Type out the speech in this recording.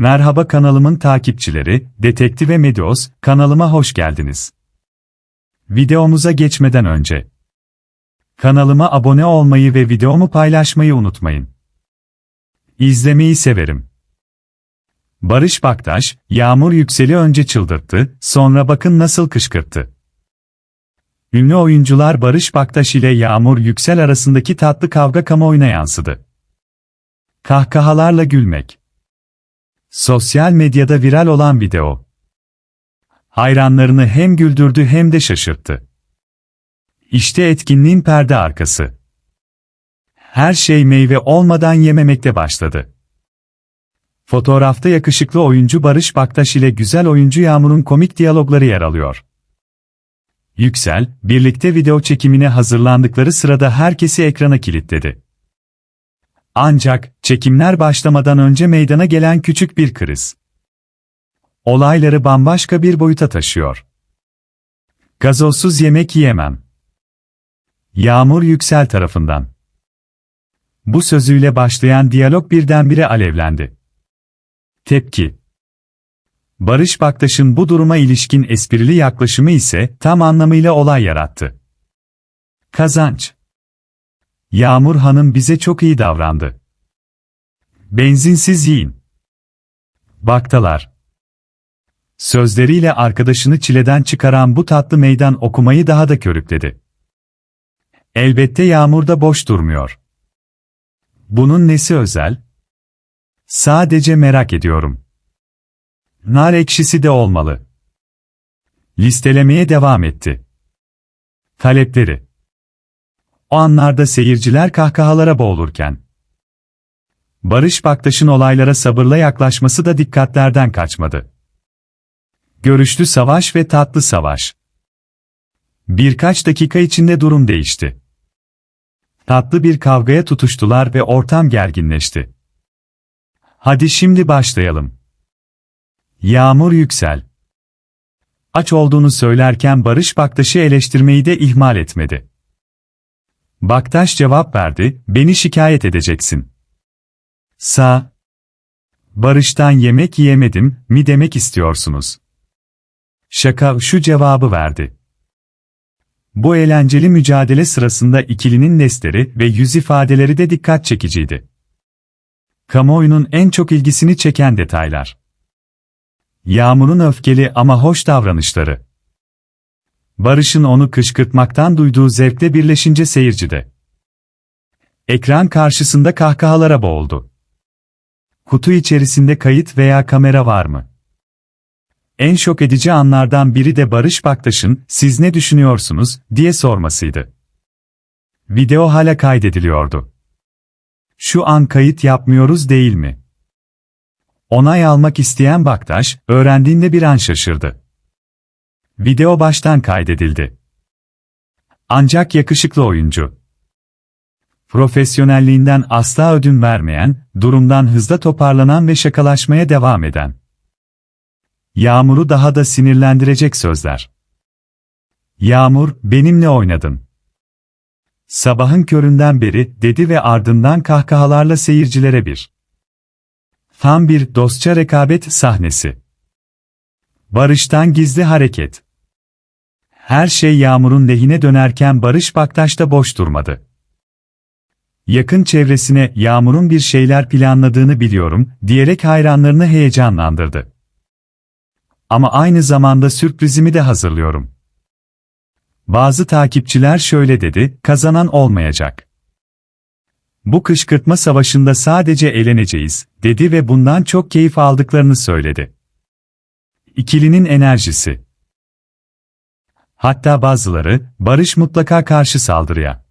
Merhaba kanalımın takipçileri, Detektive Medios, kanalıma hoş geldiniz. Videomuza geçmeden önce, kanalıma abone olmayı ve videomu paylaşmayı unutmayın. İzlemeyi severim. Barış Baktaş, Yağmur Yüksel'i önce çıldırttı, sonra bakın nasıl kışkırttı. Ünlü oyuncular Barış Baktaş ile Yağmur Yüksel arasındaki tatlı kavga kamuoyuna yansıdı. Kahkahalarla gülmek. Sosyal medyada viral olan video. Hayranlarını hem güldürdü hem de şaşırttı. İşte etkinliğin perde arkası. Her şey meyve olmadan yememekte başladı. Fotoğrafta yakışıklı oyuncu Barış Baktaş ile güzel oyuncu Yağmur'un komik diyalogları yer alıyor. Yüksel, birlikte video çekimine hazırlandıkları sırada herkesi ekrana kilitledi. Ancak, çekimler başlamadan önce meydana gelen küçük bir kriz. Olayları bambaşka bir boyuta taşıyor. Gazozsuz yemek yiyemem. Yağmur Yüksel tarafından. Bu sözüyle başlayan diyalog birdenbire alevlendi. Tepki Barış Baktaş'ın bu duruma ilişkin esprili yaklaşımı ise tam anlamıyla olay yarattı. Kazanç Yağmur Hanım bize çok iyi davrandı. Benzinsiz yiyin. Baktalar. Sözleriyle arkadaşını çileden çıkaran bu tatlı meydan okumayı daha da körükledi. Elbette Yağmur da boş durmuyor. Bunun nesi özel? Sadece merak ediyorum. Nar ekşisi de olmalı. Listelemeye devam etti. Talepleri. O anlarda seyirciler kahkahalara boğulurken. Barış Baktaş'ın olaylara sabırla yaklaşması da dikkatlerden kaçmadı. Görüşlü savaş ve tatlı savaş. Birkaç dakika içinde durum değişti. Tatlı bir kavgaya tutuştular ve ortam gerginleşti. Hadi şimdi başlayalım. Yağmur Yüksel Aç olduğunu söylerken Barış Baktaş'ı eleştirmeyi de ihmal etmedi. Baktaş cevap verdi, beni şikayet edeceksin. Sa. Barış'tan yemek yiyemedim, mi demek istiyorsunuz? Şaka şu cevabı verdi. Bu eğlenceli mücadele sırasında ikilinin nesleri ve yüz ifadeleri de dikkat çekiciydi. Kamuoyunun en çok ilgisini çeken detaylar. Yağmur'un öfkeli ama hoş davranışları. Barış'ın onu kışkırtmaktan duyduğu zevkle birleşince seyircide. Ekran karşısında kahkahalara boğuldu. Kutu içerisinde kayıt veya kamera var mı? En şok edici anlardan biri de Barış Baktaş'ın "Siz ne düşünüyorsunuz?" diye sormasıydı. Video hala kaydediliyordu. Şu an kayıt yapmıyoruz değil mi? Onay almak isteyen Baktaş, öğrendiğinde bir an şaşırdı. Video baştan kaydedildi. Ancak yakışıklı oyuncu. Profesyonelliğinden asla ödün vermeyen, durumdan hızla toparlanan ve şakalaşmaya devam eden. Yağmur'u daha da sinirlendirecek sözler. Yağmur, benimle oynadın. Sabahın köründen beri, dedi ve ardından kahkahalarla seyircilere bir. Tam bir dostça rekabet sahnesi. Barış'tan gizli hareket. Her şey Yağmur'un lehine dönerken Barış Baktaş da boş durmadı. Yakın çevresine Yağmur'un bir şeyler planladığını biliyorum, diyerek hayranlarını heyecanlandırdı. Ama aynı zamanda sürprizimi de hazırlıyorum. Bazı takipçiler şöyle dedi, kazanan olmayacak. Bu kışkırtma savaşında sadece eğleneceğiz, dedi ve bundan çok keyif aldıklarını söyledi. İkilinin enerjisi. Hatta bazıları, Barış mutlaka karşı saldırıya.